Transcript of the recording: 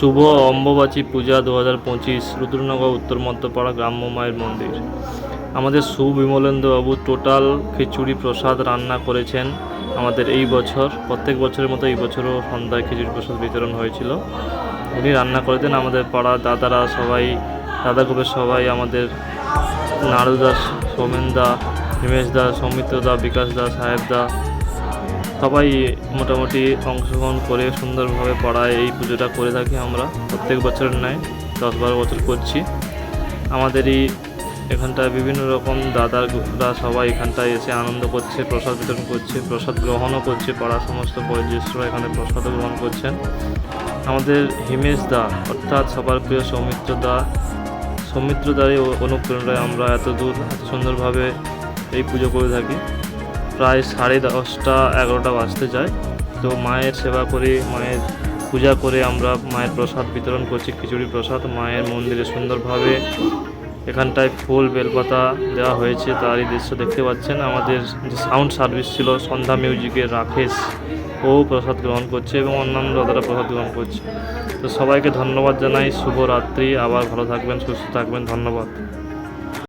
শুভ অম্বুবাচী পূজা দু হাজার পঁচিশ রুদ্রনগর উত্তর মধ্যপাড়া গ্রাম্য মায়ের মন্দির। আমাদের সুবিমলেন্দ্র বাবু টোটাল খিচুড়ি প্রসাদ রান্না করেছেন আমাদের এই বছর, প্রত্যেক বছরের মতো এই বছরও সন্ধ্যায় খিচুড়ি প্রসাদ বিতরণ হয়েছিল। উনি রান্না করেছেন আমাদের পাড়ার দাদারা সবাই, দাদা গ্রুপের সবাই, আমাদের নাড়ু দাস, সৌমেন দা, হিমেশ দা, সৌমিত্র দা, বিকাশ দা, সাহেব দা সবাই মোটামুটি অংশগ্রহণ করে সুন্দরভাবে পাড়ায়, এই পুজোটা করে থাকি আমরা প্রত্যেক বছরের ন্যায় দশ বারো বছর করছি। আমাদেরই এখানটায় বিভিন্ন রকম দাদারা সবাই এখানটায় এসে আনন্দ করছে, প্রসাদ বিতরণ করছে, প্রসাদ গ্রহণও করছে, পাড়ার সমস্ত বয়োজ্যেষ্ঠরা এখানে প্রসাদও গ্রহণ করছেন। আমাদের হিমেশ দা, অর্থাৎ সবার প্রিয় সৌমিত্র দা, সৌমিত্র দারই অনুপ্রেরণায় আমরা এত দূর, এত সুন্দরভাবে এই পুজো করে থাকি। প্রায় সাড়ে দশটা, এগারোটা বাজতে যায়। তো মায়ের সেবা করে, মায়ের পূজা করে আমরা মায়ের প্রসাদ বিতরণ করছি, খিচুড়ি প্রসাদ। মায়ের মন্দিরে সুন্দরভাবে এখানটায় ফুল, বেলপাতা দেওয়া হয়েছে, তারই দৃশ্য দেখতে পাচ্ছেন। আমাদের যে সাউন্ড সার্ভিস ছিল, সন্ধ্যা মিউজিকের রাকেশ ও প্রসাদ গ্রহণ করছে এবং অন্যান্য দাদারা প্রসাদ গ্রহণ করছে। তো সবাইকে ধন্যবাদ জানাই শুভরাত্রি আবার ভালো থাকবেন, সুস্থ থাকবেন, ধন্যবাদ।